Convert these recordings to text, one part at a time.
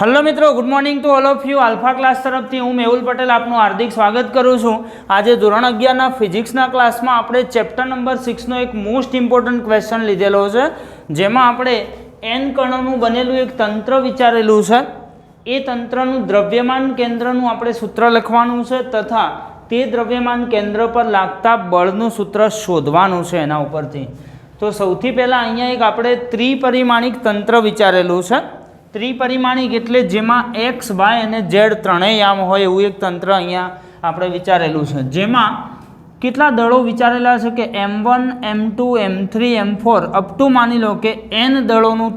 Hello મિત્રો good morning to all of you alpha class તરફથી હું મેહુલ પટેલ આપનું હાર્દિક સ્વાગત કરું છું. આજે ધોરણ અગિયારના ફિઝિક્સના ક્લાસમાં આપણે ચેપ્ટર નંબર સિક્સનો એક મોસ્ટ ઇમ્પોર્ટન્ટ ક્વેશ્ચન લીધેલો છે, જેમાં આપણે એન કણોનું બનેલું એક તંત્ર વિચારેલું છે. એ તંત્રનું દ્રવ્યમાન કેન્દ્રનું આપણે સૂત્ર લખવાનું છે તથા તે દ્રવ્યમાન કેન્દ્ર પર લાગતા બળનું સૂત્ર શોધવાનું છે એના ઉપરથી. તો સૌથી પહેલાં અહીંયા એક આપણે ત્રિપરિમાણિક તંત્ર વિચારેલું છે. ત્રિપરિમાણિક એટલે જેમાં એક્સ વાય અને ઝેડ ત્રણેય આમ હોય એવું એક તંત્ર અહીંયા આપણે વિચારેલું છે. જેમાં કેટલા દળો વિચારેલા છે કે M one M two M three M four up to માની લો કે એન દળોનું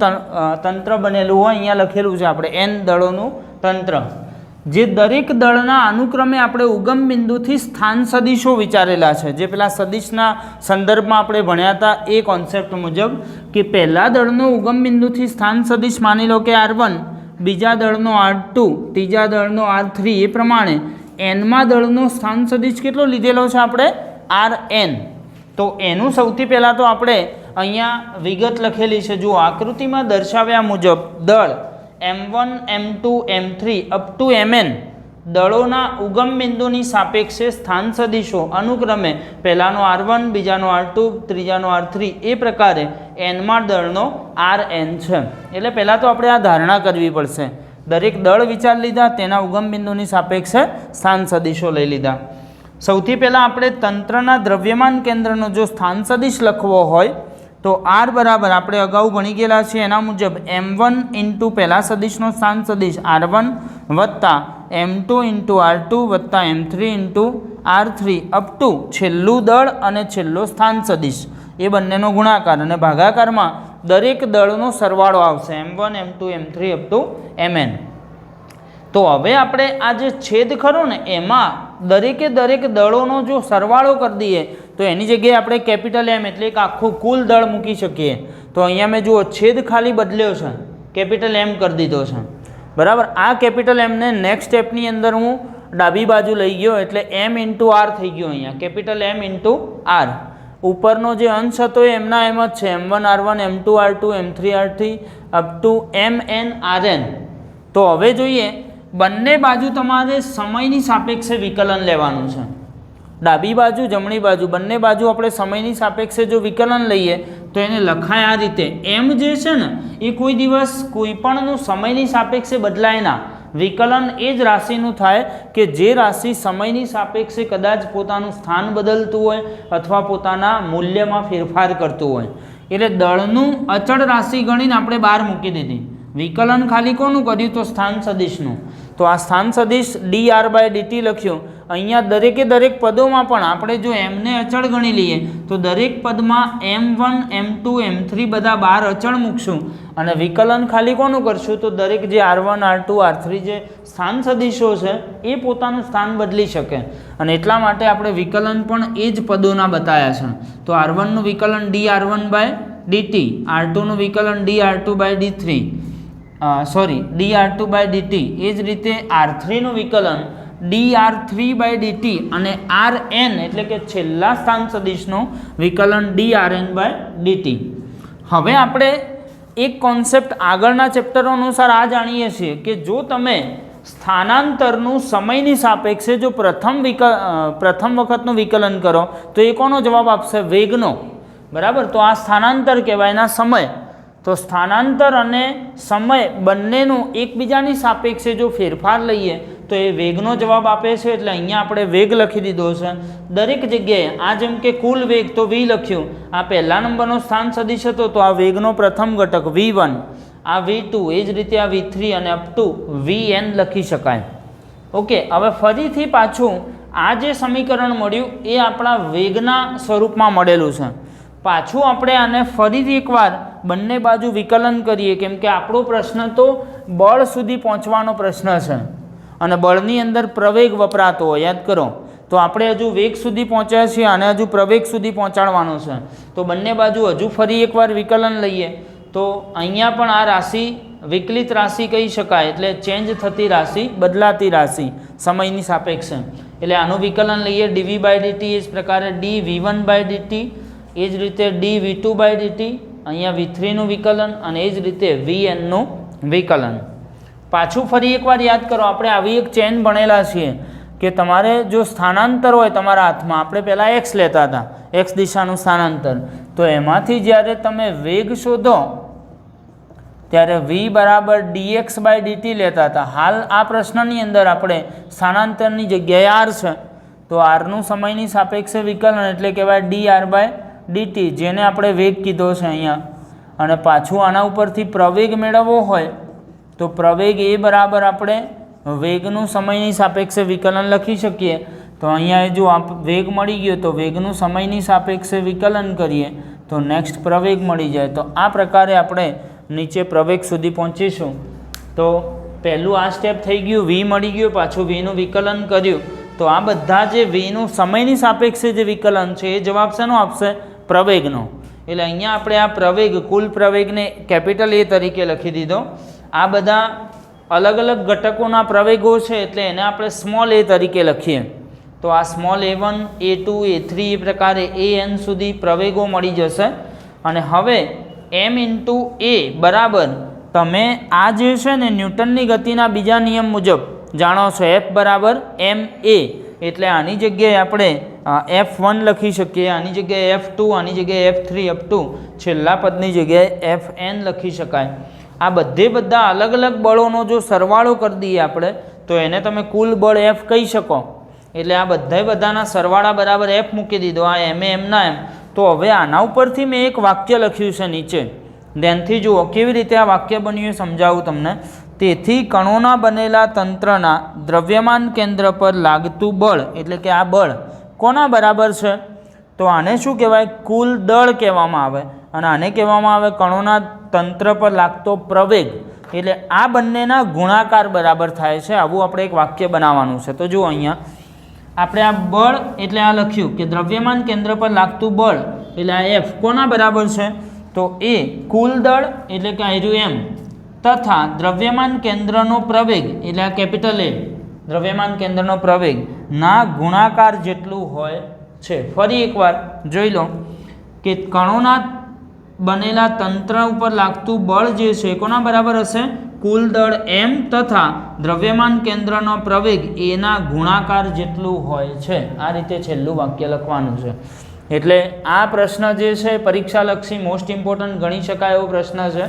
તંત્ર બનેલું હોય, અહીંયા લખેલું છે આપણે એન દળોનું તંત્ર. જે દરેક દળના અનુક્રમે આપણે ઉગમ બિંદુથી સ્થાન સદિશો વિચારેલા છે. જે પેલા સદિશના સંદર્ભમાં આપણે ભણ્યા હતા એ કોન્સેપ્ટ મુજબ કે પહેલા દળનો ઉગમ બિંદુથી સ્થાન સદિશ માની લો કે આર વન, બીજા દળનો આર ટુ, ત્રીજા દળનો આર થ્રી એ પ્રમાણે એનમાં દળનો સ્થાન સદિશ કેટલો લીધેલો છે આપણે? R N. તો એનું સૌથી પહેલાં તો આપણે અહીંયા વિગત લખેલી છે. જુઓ, આકૃતિમાં દર્શાવ્યા મુજબ દળ M one M two M three up to M N દળોના ઉગમ બિંદુની સાપેક્ષે સ્થાન સદીશો. અનુક્રમે પહેલાંનો આર વન બીજાનો આર ટુ ત્રીજાનો આર થ્રી એ પ્રકારે એનમાં દળનો આર એન છે. એટલે પહેલાં તો આપણે આ ધારણા કરવી પડશે. દરેક દળ વિચાર લીધા, તેના ઉગમ બિંદુની સાપેક્ષે સ્થાન સદીશો લઈ લીધા. સૌથી પહેલાં આપણે તંત્રના દ્રવ્યમાન કેન્દ્રનો જો સ્થાન સદીશ લખવો હોય તો આર બરાબર આપણે અગાઉ ભણી ગયેલા છીએ. એના મુજબ એમ વન ઇન્ટુ પહેલા સદીશનો સ્થાન સદીશ આર વન વત્તા M two into R two વત્તા M three into R three up to છેલ્લું દળ અને છેલ્લો સ્થાન સદિશ. એ બંનેનો ગુણાકાર અને ભાગાકારમાં દરેક દળનો સરવાળો આવશે. M one M two M three up to M N તો હવે આપણે આ જે છેદ ખરો ને, એમાં દરેકે દરેક દળોનો જો સરવાળો કરી દઈએ તો એની જગ્યાએ આપણે કેપિટલ એમ એટલે એક આખું કુલ દળ મૂકી શકીએ. તો અહીંયા મેં જુઓ, છેદ ખાલી બદલ્યો છે. કેપિટલ એમ કરી દીધો છે. બરાબર? આ કેપિટલ એમને નેક્સ્ટ સ્ટેપની અંદર હું ડાબી બાજુ લઈ ગયો એટલે એમ ઇન્ટુ આર થઈ ગયો અહીંયા. કેપિટલ એમ ઇન્ટુ આર ઉપરનો જે અંશ હતો એ એમના એમ જ છે. M one R one M two R two M three R three up to M N R N તો હવે જોઈએ, બંને બાજુ તમારે સમયની સાપેક્ષે વિકલન લેવાનું છે. ડાબી બાજુ, જમણી બાજુ, બંને બાજુ આપણે સમયની સાપેક્ષે જો વિકલન લઈએ, તો એને લખાય આ રીતે. એમ જે છે ને, એ કોઈ દિવસ કોઈ પણનું સમયની સાપેક્ષે બદલાય ના. વિકલન એ જ રાશિનું થાય કે જે રાશિ સમયની સાપેક્ષે કદાચ પોતાનું સ્થાન બદલતું હોય અથવા પોતાના મૂલ્યમાં ફેરફાર કરતું હોય. એટલે દળનું અચળ રાશિ ગણીને આપણે બહાર મૂકી દીધી. વિકલન ખાલી કોનું કર્યું તો સ્થાન સદીશનું. તો આ સ્થાન સદીશ ડી આર બાય ડીટી લખ્યું. અહીંયા દરેકે દરેક પદોમાં પણ આપણે જો એમને અચળ ગણી લઈએ, તો દરેક પદમાં M one M two M three બધા બાર અચળ મૂકશું. અને વિકલન ખાલી કોનું કરશું? તો દરેક જે R one R two R three જે સ્થાન સદીશો છે, એ પોતાનું સ્થાન બદલી શકે. અને એટલા માટે આપણે વિકલન પણ એ જ પદોના બતાવ્યા છે. તો આર વનનું વિકલન D R one by DT R ટુનું વિકલન D R two by D three sorry D R two by DT એ જ રીતે આર થ્રીનું વિકલન D R three by DT અને આર એન એટલે કે છેલ્લા સ્થાન સદીશનું વિકલન D R N by DT હવે આપણે એક કોન્સેપ્ટ આગળના ચેપ્ટરો અનુસાર આ જાણીએ છીએ કે જો તમે સ્થાનાંતરનું સમયની સાપેક્ષે જો પ્રથમ વિક પ્રથમ વખતનું વિકલન કરો, તો એ કોનો જવાબ આપશે? વેગનો. બરાબર? તો આ સ્થાનાંતર કહેવાયના સમય. તો સ્થાનાંતર અને સમય બંનેનું એકબીજાની સાપેક્ષે જો ફેરફાર લઈએ તો એ વેગનો જવાબ આપે છે એટલે અહીંયા આપણે વેગ લખી દીધો છે. દરેક જગ્યાએ આ જેમ કે કુલ વેગ તો વી લખ્યું. આ પહેલા નંબરનો સ્થાન સદીશ હતો તો આ વેગનો પ્રથમ ઘટક વી વન. આ વી ટુ, એ જ રીતે આ વી થ્રી અને અપ ટુ વી એન લખી શકાય. ઓકે, હવે ફરીથી પાછું આ જે સમીકરણ મળ્યું એ આપણા વેગના સ્વરૂપમાં મળેલું છે. પાછું આપણે આને ફરીથી એકવાર બંને બાજુ વિકલન કરીએ, કેમ કે આપણો પ્રશ્ન તો બળ સુધી પહોંચવાનો પ્રશ્ન છે. અને બળની અંદર પ્રવેગ વપરાતો હોય, યાદ કરો. તો આપણે હજુ વેગ સુધી પહોંચ્યા છીએ અને હજુ પ્રવેગ સુધી પહોંચાડવાનો છે. તો બંને બાજુ હજુ ફરી એકવાર વિકલન લઈએ. તો અહીંયા પણ આ રાશિ વિકલિત રાશિ કહી શકાય, એટલે ચેન્જ થતી રાશિ, બદલાતી રાશિ, સમયની સાપેક્ષે. એટલે આનું વિકલન લઈએ ડીવી બાય ડીટી એ જ પ્રકારે D V one by DT એ જ રીતે D V two by DT અહીંયા વી થ્રીનું વિકલન અને એ જ રીતે વી એનનું વિકલન. પાછું ફરી એકવાર યાદ કરો, આપણે આવી એક ચેન ભણેલા છીએ કે તમારે જો સ્થાનાંતર હોય તમારા હાથમાં, આપણે પહેલાં એક્સ લેતા હતા એક્સ દિશાનું સ્થાનાંતર. તો એમાંથી જ્યારે તમે વેગ શોધો, ત્યારે વી બરાબર ડીએક્સ બાય ડીટી લેતા હતા. હાલ આ પ્રશ્નની અંદર આપણે સ્થાનાંતરની જગ્યાએ આર છે. તો આરનું સમયની સાપેક્ષે વિકલન એટલે કહેવાય ડી આર બાય ડીટી જેને આપણે વેગ કીધો છે અહીંયા. અને પાછું આના ઉપરથી પ્રવેગ મેળવવો હોય તો પ્રવેગ એ બરાબર આપણે વેગનું સમયની સાપેક્ષે વિકલન લખી શકીએ. તો અહીંયા જો આપ વેગ મળી ગયો તો વેગનું સમયની સાપેક્ષે વિકલન કરીએ. તો નેક્સ્ટ પ્રવેગ મળી જાય. તો આ પ્રકારે આપણે નીચે પ્રવેગ સુધી પહોંચીશું. તો પહેલું આ સ્ટેપ થઈ ગયું. વી મળી ગયું. પાછું વીનું વિકલન કર્યું. તો આ બધા જે વીનું સમયની સાપેક્ષે જે વિકલન છે, એ જવાબ શેનો આપશે? પ્રવેગનો. એટલે અહીંયા આપણે આ પ્રવેગ, કુલ પ્રવેગને કેપિટલ એ તરીકે લખી દીધો. આ બધા અલગ અલગ ઘટકોના પ્રવેગો છે એટલે એને આપણે સ્મોલ એ તરીકે લખીએ. તો આ small A one, A two, A three એ પ્રકારે એ એન સુધી પ્રવેગો મળી જશે. અને હવે એમ ઇન્ટુ એ બરાબર તમે આ જે છે ને ન્યૂટનની ગતિના બીજા નિયમ મુજબ જાણો છો એફ બરાબર એમ એ. એટલે આની જગ્યાએ આપણે એફ વન લખી શકીએ, આની જગ્યાએ એફ ટુ, આની જગ્યાએ એફ થ્રી અપ ટુ. છેલ્લા પદની જગ્યાએ એફ એન લખી શકાય. આ બધે બધા અલગ અલગ બળોનો જો સરવાળો કરી દઈએ આપણે, તો એને તમે કુલ બળ એફ કહી શકો. એટલે આ બધાય બધાના સરવાળા બરાબર એફ મૂકી દીધો, આ એમ એમના એમ તો હવે આના ઉપરથી મેં એક વાક્ય લખ્યું છે નીચે. ધ્યાનથી જુઓ, કેવી રીતે આ વાક્ય બન્યું એ સમજાવું તમને. તેથી કણોના બનેલા તંત્રના દ્રવ્યમાન કેન્દ્ર પર લાગતું બળ, એટલે કે આ બળ, કોના બરાબર છે? તો આને શું કહેવાય? કુલ દળ કહેવામાં આવે. અને આને કહેવામાં આવે કણોના તંત્ર પર લાગતો પ્રવેગ, એટલે આ બંનેના ગુણાકાર બરાબર થાય છે. આવું આપણે એક વાક્ય બનાવવાનું છે. તો જુઓ અહીંયા, આપણે આ બળ, એટલે આ લખ્યું કે દ્રવ્યમાન કેન્દ્ર પર લાગતું બળ, એટલે આ એફ કોના બરાબર છે? તો એ કુલ દળ, એટલે કે આર્યું એમ તથા દ્રવ્યમાન કેન્દ્રનો પ્રવેગ, એટલે આ કેપિટલ એ દ્રવ્યમાન કેન્દ્રનો પ્રવેગ, ના ગુણાકાર જેટલું હોય છે. ફરી એકવાર જોઈ લો કે કણોના બનેલા તંત્ર ઉપર લાગતું બળ જે છે, કોના બરાબર હશે? કુલ દળ એમ તથા દ્રવ્યમાન કેન્દ્રનો પ્રવેગ એના ગુણાકાર જેટલું હોય છે. આ રીતે છેલ્લું વાક્ય લખવાનું છે. એટલે આ પ્રશ્ન જે છે, પરીક્ષાલક્ષી મોસ્ટ ઇમ્પોર્ટન્ટ ગણી શકાય એવો પ્રશ્ન છે.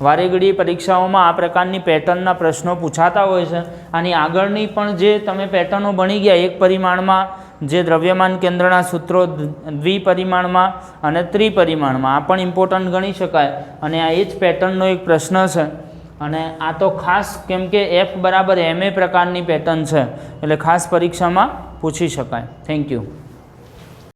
વારેઘડી પરીક્ષાઓમાં આ પ્રકારની પેટર્નના પ્રશ્નો પૂછાતા હોય છે. આની આગળની પણ જે તમે પેટર્નો ભણી ગયા, એક પરિમાણમાં જે દ્રવ્યમાન કેન્દ્રના સૂત્રો દ્વિપરિમાણમાં અને ત્રિપરિમાણમાં, આ પણ ઇમ્પોર્ટન્ટ ગણી શકાય. અને આ એ જ પેટર્નનો એક પ્રશ્ન છે. અને આ તો ખાસ કેમ કે એફ બરાબર એમ પ્રકારની પેટર્ન છે. એટલે ખાસ પરીક્ષામાં પૂછી શકાય. Thank you